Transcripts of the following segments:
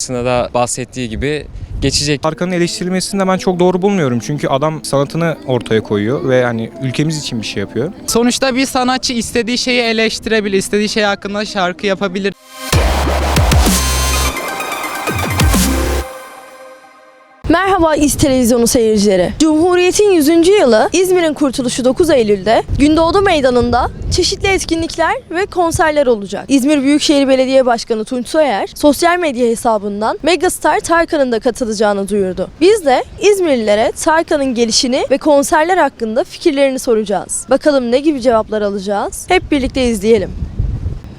şarkısında da bahsettiği gibi geçecek. Tarkan'ın eleştirilmesini de ben çok doğru bulmuyorum. Çünkü adam sanatını ortaya koyuyor ve hani ülkemiz için bir şey yapıyor. Sonuçta bir sanatçı istediği şeyi eleştirebilir, istediği şey hakkında şarkı yapabilir. Merhaba İz Televizyonu seyircileri. Cumhuriyet'in 100. yılı İzmir'in kurtuluşu 9 Eylül'de Gündoğdu Meydanı'nda çeşitli etkinlikler ve konserler olacak. İzmir Büyükşehir Belediye Başkanı Tunç Soyer sosyal medya hesabından Megastar Tarkan'ın da katılacağını duyurdu. Biz de İzmirlilere Tarkan'ın gelişini ve konserler hakkında fikirlerini soracağız. Bakalım ne gibi cevaplar alacağız? Hep birlikte izleyelim.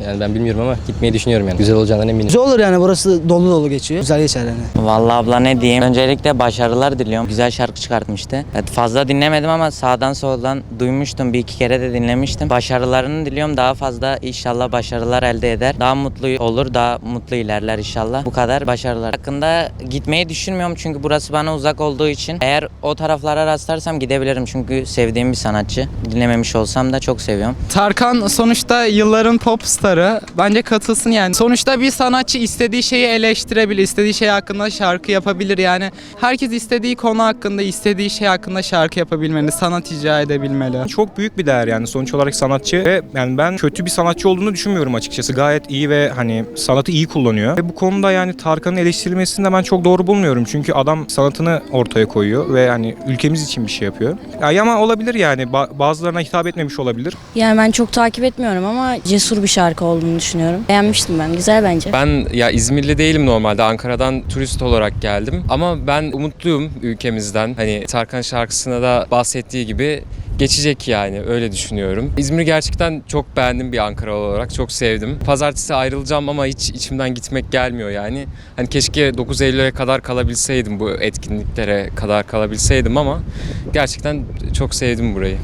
Yani ben bilmiyorum ama gitmeyi düşünüyorum yani. Güzel olacağından eminim. Güzel olur yani burası dolu dolu geçiyor. Güzel geçer yani. Vallahi abla ne diyeyim. Öncelikle başarılar diliyorum. Güzel şarkı çıkartmıştı. Evet, fazla dinlemedim ama sağdan soldan duymuştum. Bir iki kere de dinlemiştim. Başarılarını diliyorum. Daha fazla inşallah başarılar elde eder. Daha mutlu olur. Daha mutlu ilerler inşallah. Bu kadar başarılar. Hakkında gitmeyi düşünmüyorum çünkü burası bana uzak olduğu için. Eğer o taraflara rastlarsam gidebilirim çünkü sevdiğim bir sanatçı. Dinlememiş olsam da çok seviyorum. Tarkan sonuçta yılların pop starı. Bence katılsın yani. Sonuçta bir sanatçı istediği şeyi eleştirebilir, istediği şey hakkında şarkı yapabilir yani. Herkes istediği konu hakkında, istediği şey hakkında şarkı yapabilmeli, sanat icra edebilmeli. Çok büyük bir değer yani sonuç olarak sanatçı ve yani ben kötü bir sanatçı olduğunu düşünmüyorum açıkçası. Gayet iyi ve hani sanatı iyi kullanıyor. Ve bu konuda yani Tarkan'ın eleştirilmesini de ben çok doğru bulmuyorum. Çünkü adam sanatını ortaya koyuyor ve hani ülkemiz için bir şey yapıyor. Ya ama olabilir yani Ba- bazılarına hitap etmemiş olabilir. Yani ben çok takip etmiyorum ama cesur bir şarkı olduğunu düşünüyorum. Beğenmiştim ben. Güzel bence. Ben ya İzmirli değilim normalde. Ankara'dan turist olarak geldim. Ama ben umutluyum ülkemizden. Hani Tarkan şarkısında da bahsettiği gibi geçecek yani öyle düşünüyorum. İzmir'i gerçekten çok beğendim bir Ankara olarak. Çok sevdim. Pazartesi ayrılacağım ama hiç içimden gitmek gelmiyor yani. Hani keşke 9 Eylül'e kadar kalabilseydim bu etkinliklere kadar kalabilseydim ama gerçekten çok sevdim burayı.